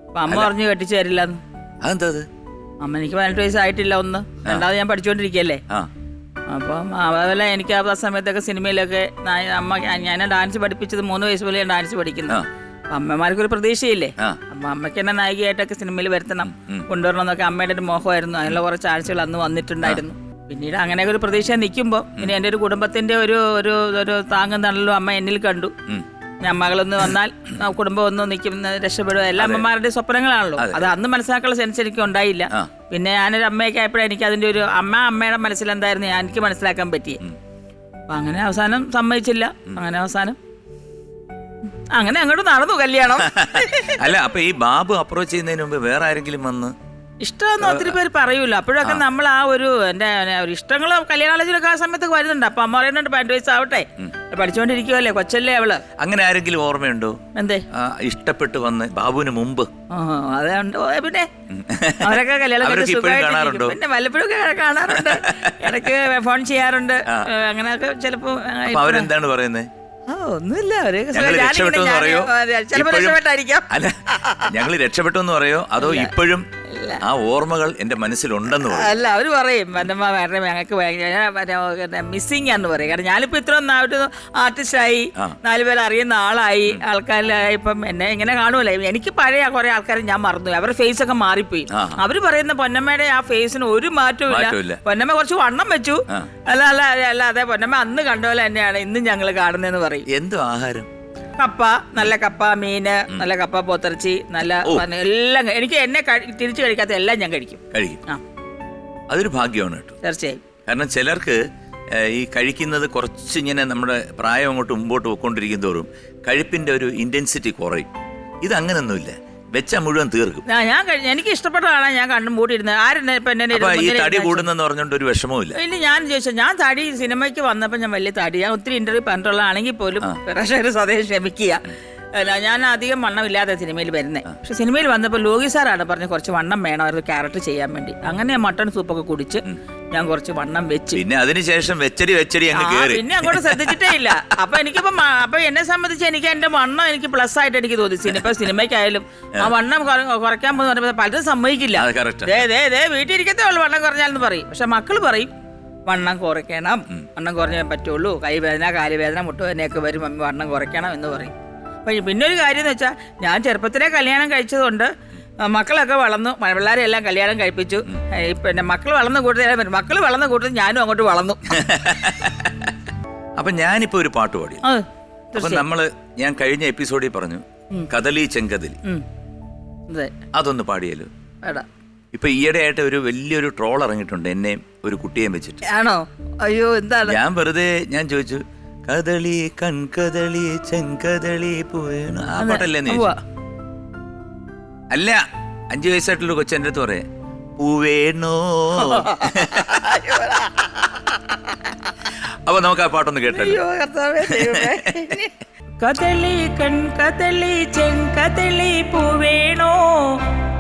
അപ്പൊ അമ്മ പറഞ്ഞു കെട്ടിച്ചു തരില്ലെന്ന്. അതെന്താ അത്? അമ്മ എനിക്ക് പതിനെട്ട് വയസ്സായിട്ടില്ല ഒന്ന്. രണ്ടാമത് ഞാൻ പഠിച്ചുകൊണ്ടിരിക്കല്ലേ അപ്പം അതുപോലെ എനിക്ക് ആ സമയത്തൊക്കെ സിനിമയിലൊക്കെ അമ്മ ഞാൻ ഡാൻസ് പഠിപ്പിച്ചത് മൂന്ന് വയസ്സ് പോലെ ഞാൻ ഡാൻസ് പഠിക്കുന്നു. അമ്മമാർക്ക് ഒരു പ്രതീക്ഷയില്ലേ. അപ്പൊ അമ്മയ്ക്ക് എന്നെ നായികയായിട്ടൊക്കെ സിനിമയിൽ വരുത്തണം. കൊണ്ടുവരണം എന്നൊക്കെ അമ്മയുടെ ഒരു മോഹമായിരുന്നു. അതിനുള്ള കുറച്ച് ആഴ്ചകൾ അന്ന് വന്നിട്ടുണ്ടായിരുന്നു. പിന്നീട് അങ്ങനെയൊക്കെ ഒരു പ്രതീക്ഷ നിൽക്കുമ്പോൾ പിന്നെ എന്റെ ഒരു കുടുംബത്തിന്റെ ഒരു ഒരു ഒരു താങ്ങും തണലും അമ്മ എന്നിൽ കണ്ടു. അമ്മകളൊന്ന് ഞാൻ മകളൊന്ന് വന്നാൽ ആ കുടുംബം ഒന്ന് നിൽക്കും രക്ഷപ്പെടുക. എല്ലാ അമ്മമാരുടെ സ്വപ്നങ്ങളാണല്ലോ. അത്. അന്ന് മനസ്സിലാക്കാനുള്ള സെൻസ് എനിക്ക് ഉണ്ടായില്ല. പിന്നെ ഞാനൊരു അമ്മയൊക്കെ ആയപ്പോഴേ എനിക്ക് അതിന്റെ ഒരു അമ്മ അമ്മയുടെ മനസ്സിലെന്തായിരുന്നു? ഞാൻ എനിക്ക് മനസ്സിലാക്കാൻ പറ്റി. അപ്പം അങ്ങനെ അവസാനം സമ്മതിച്ചില്ല. അങ്ങനെ അവസാനം അങ്ങനെ അങ്ങോട്ട് നടന്നു കല്യാണം. അല്ല അപ്പൊ ഈ ബാബു അപ്രോച്ച് ചെയ്യുന്നതിന് മുമ്പ് വേറെ ആരെങ്കിലും വന്ന് ഇഷ്ടമെന്ന് ഒത്തിരി പേര് പറയൂല. അപ്പോഴൊക്കെ നമ്മൾ ആ ഒരു എന്റെ ഒരു ഇഷ്ടങ്ങൾ കല്യാണാലോചനയൊക്കെ ആ സമയത്ത് വരുന്നുണ്ട്. അപ്പൊ അമ്മ പറയുന്നുണ്ട് പതിനെട്ട് വയസ്സാവട്ടെ. പഠിച്ചുകൊണ്ടിരിക്കുവല്ലേ കൊച്ചല്ലേ അവൾ. അങ്ങനെ ആരെങ്കിലും ഓർമ്മയുണ്ടോ? എന്തേ? ഇഷ്ടപ്പെട്ട് വന്ന് ബാബുവിന് മുമ്പ്. അതുണ്ട് പിന്നെ. അവരൊക്കെ കല്യാണം സുഖമായിട്ടിരിക്കും. പിന്നെ വല്ലപ്പോഴും കാണാറുണ്ട്. ഇടയ്ക്ക് ഫോൺ ചെയ്യാറുണ്ട്. അങ്ങനെയൊക്കെ ചിലപ്പോ അവരെന്താണ് പറയുന്നത് ഒന്നുമില്ല. ഞങ്ങൾ രക്ഷപ്പെട്ടു എന്ന് പറയോ? അതോ ഇപ്പോഴും ആ ഓർമ്മകൾ എന്റെ മനസ്സിലുണ്ടെന്ന് അല്ല അവർ പറയും വന്നമ്മ വേറെ ഞങ്ങൾക്ക് മിസ്സിങ് ആന്ന് പറയും. കാരണം ഞാനിപ്പോ ഇത്ര നാട്ട് ആർട്ടിസ്റ്റായി. നാലുപേർ അറിയുന്ന ആളായി ആൾക്കാരിലായി ഇപ്പം എന്നെ ഇങ്ങനെ കാണുമല്ലോ എനിക്ക് പഴയ കുറെ ആൾക്കാരെ ഞാൻ മറന്നു അവരുടെ ഫേസ് ഒക്കെ മാറിപ്പോയി. അവർ പറയുന്ന പൊന്നമ്മയുടെ ആ ഫേസിന് ഒരു മാറ്റവും. ഇല്ല. പൊന്നമ്മ കുറച്ച് വണ്ണം വെച്ചു. അല്ല അല്ല അല്ല, അല്ല അതെ പൊന്നമ്മ അന്ന് കണ്ട പോലെ തന്നെയാണ് ഇന്ന് ഞങ്ങൾ കാണുന്നതെന്ന് പറയും. എന്തോ ആഹാരം? കപ്പ നല്ല കപ്പ മീന് നല്ല കപ്പ പോത്തിറച്ചി നല്ല എല്ലാം എനിക്ക് എന്നെ തിരിച്ചു കഴിക്കാത്ത എല്ലാം ഞാൻ കഴിക്കും. കഴിക്കും. അതൊരു ഭാഗ്യമാണ് കേട്ടോ. തീർച്ചയായും. കാരണം ചിലർക്ക് ഈ കഴിക്കുന്നത് കുറച്ച് ഇങ്ങനെ നമ്മുടെ പ്രായം അങ്ങോട്ട് മുമ്പോട്ട് പോയിക്കൊണ്ടിരിക്കും തോറും കഴിപ്പിന്റെ ഒരു ഇന്റൻസിറ്റി കുറയും. ഇത് അങ്ങനൊന്നുമില്ല വെച്ച മുഴുവൻ തീർക്കും. ആ, ഞാൻ കഴിഞ്ഞ എനിക്ക് ഇഷ്ടപ്പെട്ടതാണ് ഞാൻ കണ്ണും മൂടിയിരുന്നത് ആരും ഇപ്പൊ എന്നെ അപ്പൊ ഈ തടി കൂടുന്നെന്ന് പറഞ്ഞുകൊണ്ട് ഒരു വിഷമവും ഇല്ല ഞാൻ ചോദിച്ചു ഞാൻ തടി സിനിമയ്ക്ക് വന്നപ്പോൾ ഞാൻ വലിയ തടി. ഞാൻ ഒത്തിരി ഇന്റർവ്യൂ പറഞ്ഞിട്ടുള്ളതാണെങ്കിൽ പോലും പ്രേക്ഷകർ സ്വദേശം ക്ഷമിക്കുക. അല്ല ഞാൻ അധികം വണ്ണമില്ലാതെ സിനിമയിൽ വരുന്നത് പക്ഷെ സിനിമയിൽ വന്നപ്പോൾ ലോകി സാറാണ് പറഞ്ഞ് കുറച്ച് വണ്ണം വേണം അവർക്ക് ക്യാരക്ടർ ചെയ്യാൻ വേണ്ടി. അങ്ങനെ ഞാൻ മട്ടൺ സൂപ്പൊക്കെ കുടിച്ച് ഞാൻ കുറച്ച് വണ്ണം വെച്ച്. പിന്നെ അതിനുശേഷം വെച്ചടി വെച്ചടി അങ്ങ് കേറി. പിന്നെ അങ്ങോട്ട് ശ്രദ്ധിച്ചിട്ടേ ഇല്ല. അപ്പൊ എനിക്കിപ്പോ അപ്പൊ എന്നെ സംബന്ധിച്ച് എനിക്ക് എന്റെ വണ്ണം എനിക്ക് പ്ലസ് ആയിട്ട് എനിക്ക് തോന്നി. സിനിമ സിനിമയ്ക്കായാലും ആ. വണ്ണം കുറ- കുറയ്ക്കാൻ പോകുന്ന പറഞ്ഞപ്പോ പലരും സമ്മതിക്കില്ല. വീട്ടിൽ ഇരിക്കത്തേ ഉള്ളൂ വണ്ണം കുറഞ്ഞാലെന്ന് പറയും. പക്ഷെ മക്കൾ പറയും വണ്ണം കുറയ്ക്കണം. വണ്ണം കുറഞ്ഞേ പറ്റുള്ളൂ. കൈവേദന കാലുവേദന മുട്ടുവേദനയൊക്കെ വരും വണ്ണം കുറയ്ക്കണം എന്ന് പറയും. പിന്നെ ഒരു കാര്യം എന്ന് വെച്ചാൽ ഞാൻ ചെറുപ്പത്തിലെ കല്യാണം കഴിച്ചതുകൊണ്ട് മക്കളൊക്കെ വളർന്നു പിള്ളേരെ എല്ലാം കല്യാണം കഴിപ്പിച്ചു. പിന്നെ മക്കൾ വളർന്ന കൂട്ടത്തിൽ മക്കൾ വളർന്ന കൂട്ടത്തിൽ ഞാനും അങ്ങോട്ട് വളർന്നു. അപ്പൊ ഞാനിപ്പോ ഒരു പാട്ട് പാടി. അപ്പൊ നമ്മൾ ഞാൻ കഴിഞ്ഞ എപ്പിസോഡിൽ പറഞ്ഞു കദലി ചെങ്കദലി അതെ. അതൊന്ന് പാടിയല്ലോ ഇപ്പൊ ഇപ്പൊ ഈയിടെയായിട്ട് ഒരു വലിയൊരു ട്രോൾ ഇറങ്ങിയിട്ടുണ്ട് എന്നെ ഒരു കുട്ടിയെ വെച്ചിട്ട്. ആണോ? അയ്യോ എന്താണ്? ഞാൻ വെറുതെ ഞാൻ ചോദിച്ചു കദളി കൺകദളി ചെങ്കദളി പൂവേണു ആ പാട്ടല്ലേ നീ അല്ല അഞ്ചു വയസ്സായിട്ടുള്ള കൊച്ചു എന്റെ അടുത്ത് പറയാ. പൂവേണോ അപ്പൊ നമുക്ക് ആ പാട്ടൊന്ന് കേട്ടല്ലോ. കദളി കൺ കദളി ചെങ്കദളി പൂവേണോ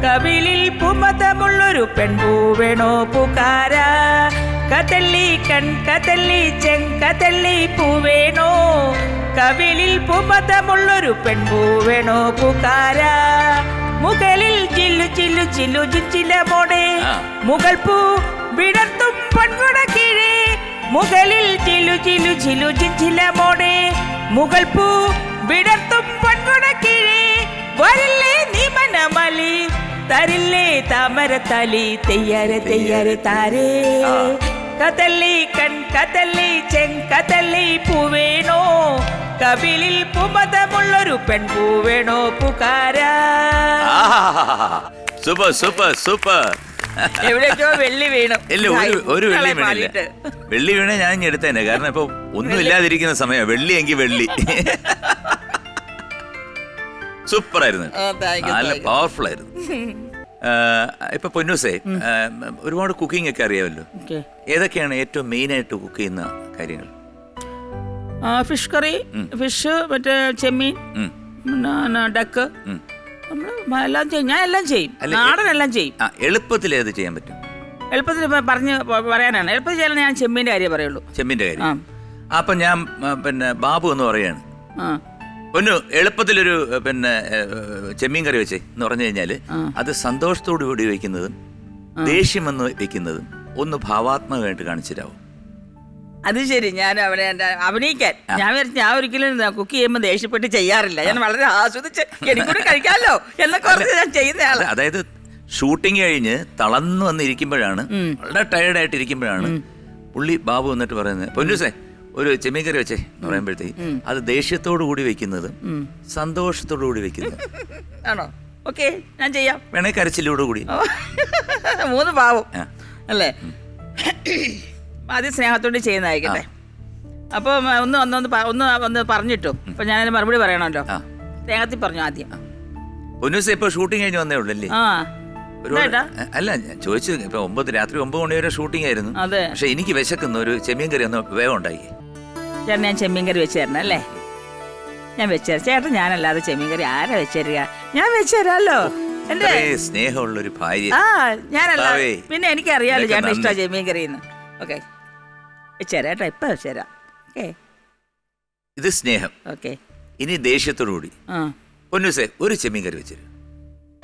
കവിളിൽ പുമതമുള്ളൊരു പെൺപൂവേണോ പുകാര കദളി കൺ കദളി ചെങ്കദളി പൂവേണോ? കവിളിൽ പുമതമുള്ളൊരു പെൺപൂവേണോ പുകാര മുകളിൽ ചില്ലു ചില്ലു ചില്ലു ചില്ല മോടെ മുകൾ പൂ വിടർത്തും പൊൻകുട കീഴേ. മുകളിൽ ചില്ലു ചില്ലു ചില്ലു ചില്ല മോടെ മുകൾ പൂ വിടർത്തും പൊൻകുട കീഴേ. വരില്ലേ നീ മനമലി തരില്ലേ തലി തെയ്യാര തെയ്യാര താരേ. കതല്ലി കൺ കതല്ലി ചെങ്കതല്ലി പൂവേണോ? കവിളിൽ പുമതമുള്ളൊരു പെൺപൂവേണോ പുകാരാ സൂപ്പർ സൂപ്പർ സൂപ്പർ. എവിടെയൊക്കെയോ വെള്ളി വീണു. ഇല്ല ഒരു ഒരു വെള്ളി വീണില്ല. വെള്ളി വീണ ഞാൻ ഇനി എടുത്തേനെ. കാരണം ഇപ്പൊ ഒന്നും ഇല്ലാതിരിക്കുന്ന സമയം. വെള്ളി എങ്കിൽ വെള്ളി. സൂപ്പർ ആയിരുന്നു നല്ല പവർഫുൾ ആയിരുന്നു. ഇപ്പൊ പൊന്നൂസേ ഒരുപാട് കുക്കിംഗ് ഒക്കെ അറിയാമല്ലോ. ഏതൊക്കെയാണ് ഏറ്റവും മെയിൻ ആയിട്ട് കുക്ക് ചെയ്യുന്ന കാര്യങ്ങൾ? ഫിഷ് കറി ഫിഷ് മറ്റേ ചെമ്മീൻ പിന്നെ ഡക്ക് നമ്മൾ എല്ലാം ചെയ്യും. ഞാൻ എല്ലാം ചെയ്യും. നാടൻ എല്ലാം ചെയ്യും. എളുപ്പത്തിൽ ഏത് ചെയ്യാൻ പറ്റും? എളുപ്പത്തിൽ പറഞ്ഞ് പറയാനാണ്. എളുപ്പത്തിൽ ചെയ്യാൻ ഞാൻ ചെമ്മീന്റെ കാര്യം പറയുള്ളൂ. ചെമ്മീന്റെ ആ. കാര്യം അപ്പൊ ഞാൻ പിന്നെ ബാബു എന്ന് പറയാണ്. ആ പൊന്നു എളുപ്പത്തിലൊരു പിന്നെ ചെമ്മീൻ കറി വെച്ചേ എന്ന് പറഞ്ഞു കഴിഞ്ഞാൽ അത് സന്തോഷത്തോടു കൂടി വെക്കുന്നതും ദേഷ്യം എന്ന് വെക്കുന്നതും ഒന്ന് ഭാവാത്മകമായിട്ട് കാണിച്ചിരാവും അത് ശരി. ഞാൻ അവിടെ അഭിനയിക്കാൻ. ഞാൻ വിചാരിച്ചു ഞാൻ ഒരിക്കലും കുക്ക് ചെയ്യുമ്പോൾ ദേഷ്യപ്പെട്ട് ചെയ്യാറില്ല. ഞാൻ വളരെ ആസ്വദിച്ച് എനിക്കൂടെ കഴിക്കാമല്ലോ. എന്നൊക്കെ ഓർത്ത് ഞാൻ ചെയ്യുന്ന അത- അതായത് ഷൂട്ടിംഗ് കഴിഞ്ഞ് തളർന്നു വന്നിരിക്കുമ്പോഴാണ് വളരെ ടയർഡായിട്ട് ഇരിക്കുമ്പോഴാണ് പുള്ളി ബാബു എന്നിട്ട് പറയുന്നത്. പൊന്നൂസേ ഒരു ചെമ്മീൻ കറി വെച്ചേ എന്ന് പറയുമ്പോഴത്തേക്ക് അത് ദേഷ്യത്തോടു കൂടി വെക്കുന്നതും സന്തോഷത്തോടു കൂടി വെക്കുന്നതും. ആണോ? ഓക്കെ ഞാൻ ചെയ്യാം. വേണേ കരച്ചിലോടു കൂടി. മൂന്ന് പാവം. അല്ലേ? ആദ്യം സ്നേഹത്തോടെ ചെയ്യുന്നതായിക്കട്ടെ. അപ്പോൾ ഒന്ന് ഒന്ന് ഒന്ന് ഒന്ന് ഒന്ന് പറഞ്ഞിട്ടു. അപ്പൊ ഞാൻ മറുപടി പറയണമല്ലോ. ആ. സ്നേഹത്തിൽ പറഞ്ഞു ആദ്യം. പൊന്നൂസ ഷൂട്ടിംഗ് കഴിഞ്ഞ് വന്നേ ഉള്ളല്ലേ ആ. അല്ല ചോദിച്ചു ഇപ്പൊ ഒമ്പത് രാത്രി ഒമ്പത് മണി വരെ ഷൂട്ടിംഗ് ആയിരുന്നു. പക്ഷെ എനിക്ക് വിശക്കുന്ന ഒരു ചെമ്മീൻ കറി ഒന്ന് വേഗം ഉണ്ടാക്കി. ചേട്ടൻ ഞാൻ ചെമ്മീൻ കറി വെച്ച് തരണം അല്ലേ? ഞാൻ വെച്ച് ചേട്ടൻ ഞാനല്ലാതെ ചെമ്മീൻ കറി ആരാ വെച്ച് തരിക ഞാൻ വെച്ച് തരാമല്ലോ എന്റെ സ്നേഹമുള്ള ഒരു ഭാര്യ. ആ ഞാനല്ല പിന്നെ എനിക്കറിയാലോ ചേട്ടൻ ഇഷ്ട. ചെമ്മീൻ കറി ഓക്കെ. വെച്ചുതരാം കേട്ടോ ഇപ്പൊ വെച്ചുതരാം. ഓക്കെ. ഇത് സ്നേഹം. ഓക്കെ. ഇനി ദേഷ്യത്തോടു കൂടി ആ. പൊന്നൂസേ ഒരു ചെമ്മീൻ കറി വെച്ചു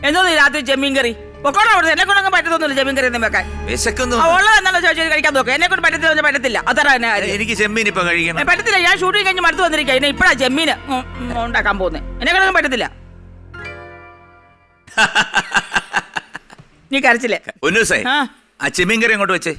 എന്തോ നീ രാത്രി ചെമ്മീൻ കറി? പൊക്കോണം അവിടെ എന്നെ കൊണ്ടൊന്നും പറ്റത്തൊന്നുമില്ല ചെമ്മീൻ കറി ഒന്നും വെക്കാൻ. വിശക്കുന്നു. ആ, ഉള്ളത് എന്നാലും ചോദിച്ചാൽ കഴിക്കാൻ നോക്കാം. എന്നെ കൊണ്ട് പറ്റത്തില്ല പറ്റത്തില്ല. അത്ര തന്നെ കാര്യം. എനിക്ക് ചെമ്മീൻ ഇപ്പൊ കഴിക്കണം. പറ്റത്തില്ല. ഞാൻ ഷൂട്ടിംഗ് കഴിഞ്ഞ് മടുത്ത് വന്നിരിക്കുക ഇനി ഇപ്പഴാ ചെമ്മീന് ഉം, ഉം, ഉണ്ടാക്കാൻ പോകുന്നത് എന്നെ കൊണ്ടൊന്നും പറ്റത്തില്ല. നീ കരച്ചില്ലേ? ഒന്നു ആ. ആ ചെമ്മീൻ കറി അങ്ങോട്ട് വെച്ചേ?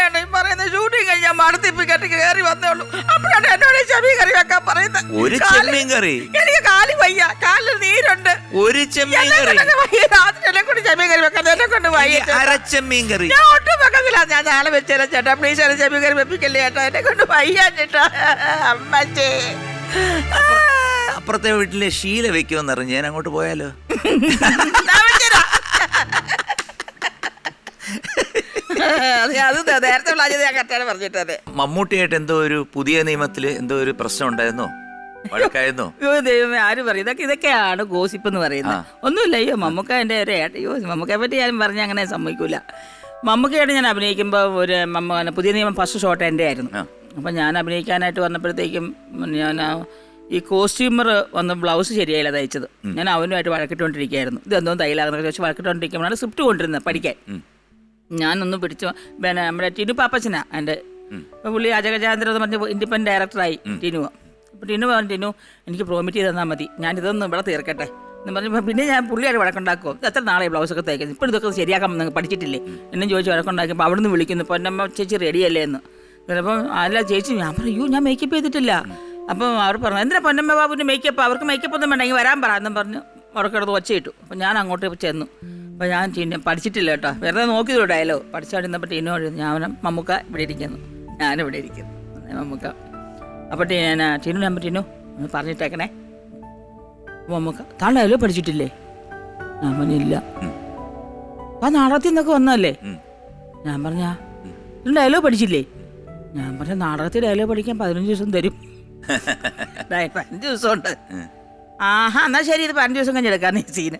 തന്നെയാണ് ഈ പറയുന്ന ഷൂട്ടിംഗ് കഴിഞ്ഞാൽ മടുത്തിപ്പി കെട്ടി കയറി വന്നേ ഉള്ളൂ. അപ്പോഴാണ് എന്നോട് ചെമ്മീൻ കറി വെക്കാൻ പറയുന്നത്. ഒരു കാല്- ചെമ്മീൻ കറി? എനിക്ക് കാലി വയ്യ. കാലിൽ നീരുണ്ട്. ഒരു ചെമ്മീൻ എന്നെ കറി? കൊണ്ടൊക്കെ വയ്യ. രാത്രി എന്നെ കൊണ്ട് ചെമ്മീൻ കറി വെക്കാൻ എന്നെ കൊണ്ട് വയ്യ ഈ അരച്ചെമ്മീൻ കറി? ഞാൻ ഒട്ടും വെക്കത്തില്ല. ഞാൻ നാളെ വെച്ചേരാ ചേട്ടാ. പ്ലീസ് എന്നെ ചെമ്മീൻ കറി വെപ്പിക്കല്ലേ ചേട്ടാ. എന്നെ കൊണ്ട് വയ്യ ചേട്ടാ. അമ്മച്ചേ. അപ്പുറത്തെ വീട്ടിലെ ശീല വെക്കുമെന്ന് അറിഞ്ഞ് ഞാൻ അങ്ങോട്ട് പോയാലോ ഞാൻ വെച്ചുതരാം. അത് നേരത്തെ ഉള്ള ഞാൻ കറക്റ്റാണ് പറഞ്ഞിട്ടത്. മമ്മൂട്ടിയായിട്ട് എന്തോ ഒരു പുതിയ നിയമത്തിൽ എന്തോ ഒരു പ്രശ്നം ഉണ്ടായിരുന്നോ? വഴക്കായിരുന്നോ? അയ്യോ ദൈവമേ ആര് പറയും? ഇതൊക്കെ ഇതൊക്കെയാണ് ഗോസിപ്പ് എന്ന് പറയുന്നത് ഒന്നുമില്ല അയ്യോ മമ്മൂക്ക എന്റെ ഒരു ഏട്ട അയ്യോ മമ്മൂക്കയെ പറ്റി ഞാൻ പറഞ്ഞ അങ്ങനെ സമ്മതിക്കൂല. മമ്മൂക്കയായിട്ട് ഞാൻ അഭിനയിക്കുമ്പോൾ ഒരു മമ്മ പുതിയ നിയമം ഫസ്റ്റ് ഷോട്ട് എന്റെ ആയിരുന്നു. അപ്പം ഞാൻ അഭിനയിക്കാനായിട്ട് വന്നപ്പോഴത്തേക്കും ഞാൻ ഈ കോസ്റ്റ്യൂമർ വന്ന് ബ്ലൗസ് ശരിയായില്ല തയ്ച്ചത്. ഞാൻ അവനുമായിട്ട് വഴക്കിട്ടുകൊണ്ടിരിക്കുകയായിരുന്നു. ഇതെന്തോ തയ്യലാകുന്ന ചോദിച്ച് വഴക്കിട്ടുകൊണ്ടിരിക്കുമ്പോഴാണ് സ്ക്രിപ്റ്റ് കൊണ്ടിരുന്നത് പഠിക്കാൻ. ഞാനൊന്ന് പിടിച്ചു. പിന്നെ നമ്മുടെ ടിനു പാപ്പച്ചനാ എന്റെ അപ്പോൾ പുള്ളി അജഗജാന്തരം എന്ന് പറഞ്ഞ ഇൻഡിപെൻഡന്റ് ഡയറക്ടറായി ടിനു. അപ്പോൾ ടിനു പറഞ്ഞു ടിനു എനിക്ക് പ്രോമിറ്റ് ചെയ്ത് തന്നാൽ മതി. ഞാൻ ഇതൊന്നും ഇവിടെ തീർക്കട്ടെ. എന്ന് പറഞ്ഞപ്പോൾ പിന്നെ ഞാൻ പുള്ളിയായിട്ട് വഴക്കുണ്ടാക്കുമോ എത്ര നാളെ ബ്ലൗസൊക്കെ തയ്ക്കുന്നത് ഇപ്പോൾ ഇതൊക്കെ ശരിയാക്കാൻ നിങ്ങൾ പഠിച്ചിട്ടില്ലേ? എന്നും ചോദിച്ചു വഴക്കുണ്ടാക്കിയപ്പോൾ അവിടെ നിന്ന് വിളിക്കുന്നു. പൊന്നമ്മ ചേച്ചി റെഡിയല്ലേ എന്ന്. ചിലപ്പം അല്ല ചേച്ചി. ഞാൻ പറയൂ ഞാൻ മേക്കപ്പ് ചെയ്തിട്ടില്ല. അപ്പം അവർ പറഞ്ഞു എന്തിനാ പൊന്നമ്മ ബാബുവിന്റെ മേക്കപ്പ് അവർക്ക് മേക്കപ്പ് ഒന്നും വേണ്ടെങ്കിൽ വരാൻ പറ. എന്നും പറഞ്ഞ് ഉറക്കെടുത്ത് ഒച്ചയിട്ടു. അപ്പം ഞാൻ അങ്ങോട്ട് ചെന്നു. അപ്പോൾ ഞാൻ ടീനെ പഠിച്ചിട്ടില്ല കേട്ടോ. വെറുതെ നോക്കിയതോ ഡയലോഗ് പഠിച്ചോണ്ടിരുന്നപ്പോൾ ടീനോ ഇരുന്നു. ഞാൻ മമ്മുക്ക ഇവിടെ ഇരിക്കുന്നു. ഞാനിവിടെ ഇരിക്കുന്നു. മമ്മൂക്ക. അപ്പോൾ ടീ ഞാൻ ടീനു ഞാൻ ടീനു ഒന്ന് പറഞ്ഞിട്ടേക്കണേ. മമ്മുക്ക താൻ ഡയലോ പഠിച്ചിട്ടില്ലേ? ഞാൻ പറഞ്ഞില്ല ആ നാടകത്തിൽ നിന്നൊക്കെ വന്നതല്ലേ. ഞാൻ പറഞ്ഞ ഡയലോ പഠിച്ചില്ലേ? ഞാൻ പറഞ്ഞ നാടകത്തിൽ ഡയലോ പഠിക്കാൻ പതിനഞ്ച് ദിവസം തരും. പതിനഞ്ച് ദിവസം ഉണ്ട് ആഹാ എന്നാ ശരി ഇത് പതിനഞ്ച് ദിവസം കഴിഞ്ഞെടുക്കാം ഈ സീന്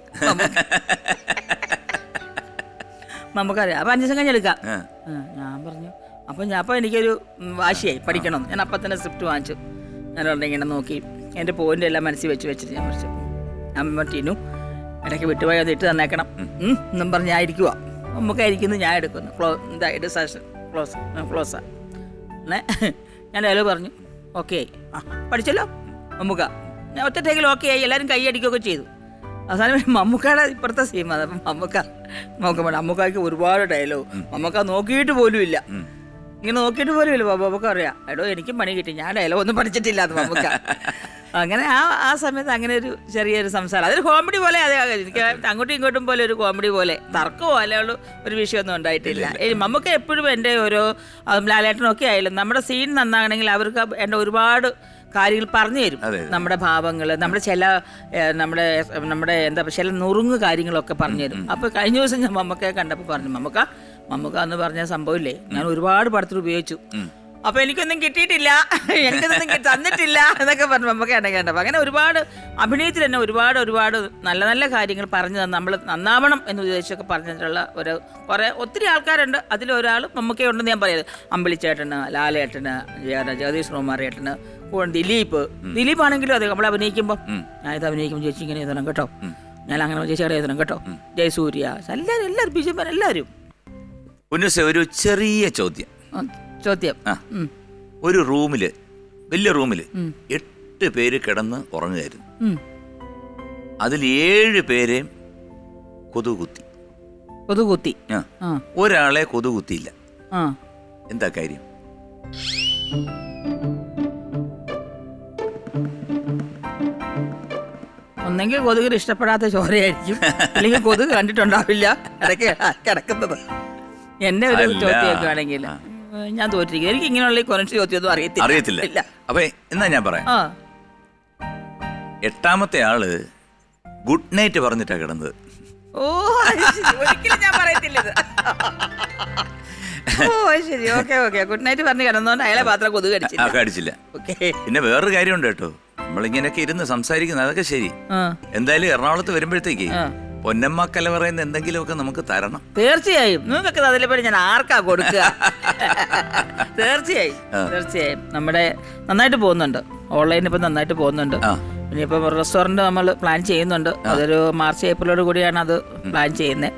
നമുക്കറിയാം. അപ്പൊ അഞ്ചു ആ. ആ, ഞാൻ പറഞ്ഞു. അപ്പൊ ഞാൻ അപ്പൊ എനിക്കൊരു വാശിയായി. പഠിക്കണം. ഞാൻ അപ്പൊ തന്നെ സ്ക്രിപ്റ്റ് വാങ്ങിച്ചു. ഞാൻ ഇങ്ങനെ നോക്കി. എന്റെ പോയിന്റ് എല്ലാം മനസ്സിൽ വെച്ച് വെച്ചിട്ട് ഞാൻ പറിച്ചു അമ്മ ടീനു ഇടയ്ക്ക് വിട്ടുപോയി അത് ഇട്ട് തന്നേക്കണം. എന്നും പറഞ്ഞ് ഞാൻ ഇരിക്കുക നമുക്കായിരിക്കുന്നു ഞാൻ എടുക്കുന്നു. ക്ലോ ഇതായിട്ട് സെഷൻ ക്ലോസ് ക്ലോസാ എന്നേ ഞാൻ ഡയലോഗ് പറഞ്ഞു ഓക്കെ ആയി ആ പഠിച്ചല്ലോ? നമുക്ക് ഞാൻ ഒറ്റ ടേക്കിൽ ഓക്കെ ആയി. എല്ലാവരും കൈ അടിക്കുകയൊക്കെ ചെയ്തു. അവസാനം പിന്നെ മമ്മൂക്കയുടെ ഇപ്പുറത്തെ സീമ അപ്പം മമ്മൂക്ക നോക്കുമ്പോൾ മമ്മൂക്കായ്ക്ക് ഒരുപാട് ഡയലോഗ് മമ്മൂക്ക നോക്കിയിട്ട് പോലും ഇല്ല. ഇങ്ങനെ നോക്കിയിട്ട് പോലും ഇല്ല. മമ്മൂക്ക അറിയാം എടോ എനിക്കും പണി കിട്ടി. ഞാൻ ഡയലോഗ് ഒന്നും പഠിച്ചിട്ടില്ല അത് മമ്മൂക്ക. അങ്ങനെ ആ ആ സമയത്ത് അങ്ങനെ ഒരു ചെറിയൊരു സംസാരം. അതൊരു കോമഡി പോലെ അതെ എനിക്ക് അങ്ങോട്ടും ഇങ്ങോട്ടും പോലെ ഒരു കോമഡി പോലെ. തർക്കമോ അല്ലെങ്കിൽ ഒരു വിഷയമൊന്നും ഉണ്ടായിട്ടില്ല. നമുക്ക് എപ്പോഴും എന്റെ ഓരോ ലാലേട്ടനൊക്കെ ആയാലും നമ്മുടെ സീൻ നന്നാകണമെങ്കിൽ അവർക്ക് എന്റെ ഒരുപാട് കാര്യങ്ങൾ പറഞ്ഞു തരും. നമ്മുടെ ഭാവങ്ങൾ നമ്മുടെ ചില നമ്മുടെ നമ്മുടെ എന്താ ചില നുറുങ്ങ് കാര്യങ്ങളൊക്കെ പറഞ്ഞു തരും. അപ്പോൾ കഴിഞ്ഞ ദിവസം ഞാൻ മമ്മക്കയെ കണ്ടപ്പോൾ പറഞ്ഞു മമ്മക്ക മമ്മക്ക എന്ന് പറഞ്ഞ സംഭവമില്ലേ ഞാൻ ഒരുപാട് പടത്തിൽ ഉപയോഗിച്ചു. അപ്പൊ എനിക്കൊന്നും കിട്ടിയിട്ടില്ല. എനിക്കൊന്നും തന്നിട്ടില്ല എന്നൊക്കെ പറഞ്ഞു. നമുക്ക് ഇടയ്ക്ക് കണ്ടപ്പോൾ അങ്ങനെ ഒരുപാട് അഭിനയത്തിൽ തന്നെ ഒരുപാട് ഒരുപാട് നല്ല നല്ല കാര്യങ്ങൾ പറഞ്ഞു തന്നെ. നമ്മൾ നന്നാവണം എന്ന് ഉദ്ദേശിച്ചൊക്കെ പറഞ്ഞിട്ടുള്ള ഒരു കുറേ ഒത്തിരി ആൾക്കാരുണ്ട്. അതിലൊരാൾ മമ്മൂക്കയുണ്ടെന്ന് ഞാൻ പറയുന്നത് അമ്പിളിച്ചേട്ടന് ലാലേട്ടന് ജഗദീഷ് കുമാരേട്ടന് ദിലീപ്. ദിലീപ് ആണെങ്കിലും അതെ നമ്മൾ അഭിനയിക്കുമ്പോൾ ഞാൻ ഇത് അഭിനയിക്കുമ്പോൾ ചേച്ചി ഇങ്ങനെ എഴുതണം കേട്ടോ. ഞാൻ അങ്ങനെ ചേച്ചി അങ്ങനെ എഴുതണം കേട്ടോ. ജയസൂര്യ എല്ലാവരും എല്ലാവരും ബിജെപി എല്ലാവരും ഒരു ചെറിയ ചോദ്യം. ചോദ്യം. ആ. ഉം, ഒരു റൂമിൽ വലിയ റൂമിൽ എട്ട് പേര് കിടന്ന് ഉറങ്ങുകയായിരുന്നു. ഉം. അതിൽ ഏഴ് പേരെയും കൊതുകുത്തി. കൊതുകുത്തി. ആ. ആ. ഒരാളെ കൊതുകുത്തിയില്ല. ആ. എന്താ കാര്യം? ഒന്നെങ്കിൽ കൊതുകിന് ഇഷ്ടപ്പെടാത്ത ചോരയായിരിക്കും. അല്ലെങ്കിൽ കൊതുക് കണ്ടിട്ടുണ്ടാവില്ല. ഇടയ്ക്ക് കിടക്കുന്നത്. എന്നെ ഒരു അല്ല. ചോദ്യമൊക്കെ ആണെങ്കിൽ ഞാൻ തോറ്റിരിക്കും എനിക്ക് ഇങ്ങനെയുള്ള കുറച്ച് ചോദ്യമൊന്നും അറിയത്തില്ല. അറിയത്തില്ല. അപ്പൊ എന്നാ ഞാൻ പറയാം? ആ. എട്ടാമത്തെ ആൾ ഗുഡ് നൈറ്റ് പറഞ്ഞിട്ടാ കിടന്നത്. ഓ അത് ശരി. ഒരിക്കലും ഞാൻ പറയത്തില്ല ഇത്. ഓ അത് ശരി. Okay okay. ഗുഡ് നൈറ്റ് പറഞ്ഞ് കിടന്നോണ്ട് അയാളെ പാത്രം കൊതുക് ആ കടിച്ചില്ല കടിച്ചില്ല. ഓക്കെ. പിന്നെ വേറൊരു കാര്യമുണ്ട് കേട്ടോ. നമ്മളിങ്ങനെയൊക്കെ ഇരുന്ന് സംസാരിക്കുന്നത് അതൊക്കെ ശരി. ആ. എന്തായാലും എറണാകുളത്ത് വരുമ്പോഴത്തേക്ക് ആ. പൊന്നമ്മ കലവറയിൽ എന്തെങ്കിലും എന്തെങ്കിലുമൊക്കെ നമുക്ക് തരണം. തീർച്ചയായും. നിങ്ങൾക്കൊക്കെ പേര് ഞാൻ ആർക്കാ കൊടുക്കുക? തീർച്ചയായും. തീർച്ചയായും. നമ്മുടെ നന്നായിട്ട് പോകുന്നുണ്ട്. ഓൺലൈനിൽ ഇപ്പം നന്നായിട്ട് പോകുന്നുണ്ട്. ഇനിയിപ്പം റെസ്റ്റോറന്റ് നമ്മൾ പ്ലാൻ ചെയ്യുന്നുണ്ട്. അതൊരു മാർച്ച് ഏപ്രിലോട് കൂടിയാണ് അത് പ്ലാൻ ചെയ്യുന്നത്.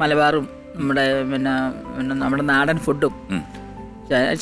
മലബാറും നമ്മുടെ പിന്നെ പിന്നെ നമ്മുടെ നാടൻ ഫുഡും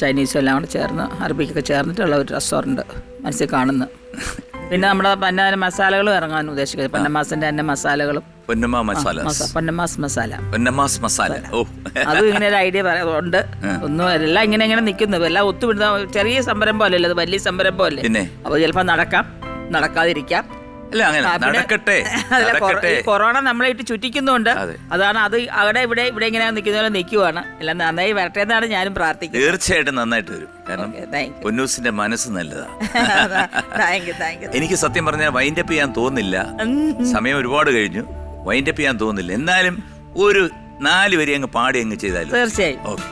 ചൈനീസും എല്ലാം കൂടെ ചേർന്ന് അറബിക്കൊക്കെ ചേർന്നിട്ടുള്ള ഒരു റെസ്റ്റോറന്റ് മനസ്സിൽ കാണുന്നു. പിന്നെ നമ്മുടെ പന്ന മസാലകളും ഇറങ്ങാൻ ഉദ്ദേശിക്കുന്നത്. പന്നമാസിന്റെ തന്നെ മസാലകളും പൊന്നമ്മ മസാല. മസ- മസാല. പൊന്നമ്മാസ് മസാല. ഓ. അതും ഇങ്ങനെ ഒരു ഐഡിയ ഉണ്ട്. ഒന്നും എല്ലാം ഇങ്ങനെ ഇങ്ങനെ നിൽക്കുന്നു. എല്ലാം ഒത്തുവിടുന്ന ചെറിയ സംരംഭം അല്ലല്ലോ അത് വലിയ സംരംഭം അല്ലേ? പിന്നെ? അപ്പൊ ചിലപ്പോ നടക്കാം. നടക്കാതിരിക്കാം. കൊറോണ നമ്മളെ ഇട്ട് ചുറ്റിക്കുന്നുണ്ട് അതാണ് അത് അവിടെ ഇവിടെ ഇവിടെ ഇങ്ങനെ നിൽക്കുന്ന പോലെ നിൽക്കുവാണ്. എല്ലാം നന്നായി വരട്ടെ എന്നാണ് ഞാനും പ്രാർത്ഥിക്കുന്നത്. തീർച്ചയായിട്ടും നന്നായിട്ട് വരും. കാരണം പൊന്നൂസിന്റെ മനസ്സ് നല്ലതാണ് എനിക്ക് സത്യം പറഞ്ഞാൽ വൈൻഡപ്പ് ചെയ്യാൻ തോന്നില്ല സമയം ഒരുപാട് കഴിഞ്ഞു. വൈൻഡപ്പ് ചെയ്യാൻ തോന്നുന്നില്ല. എന്നാലും ഒരു നാല് വരി അങ്ങ് പാടി അങ്ങ് ചെയ്താലും തീർച്ചയായും. ഓക്കെ.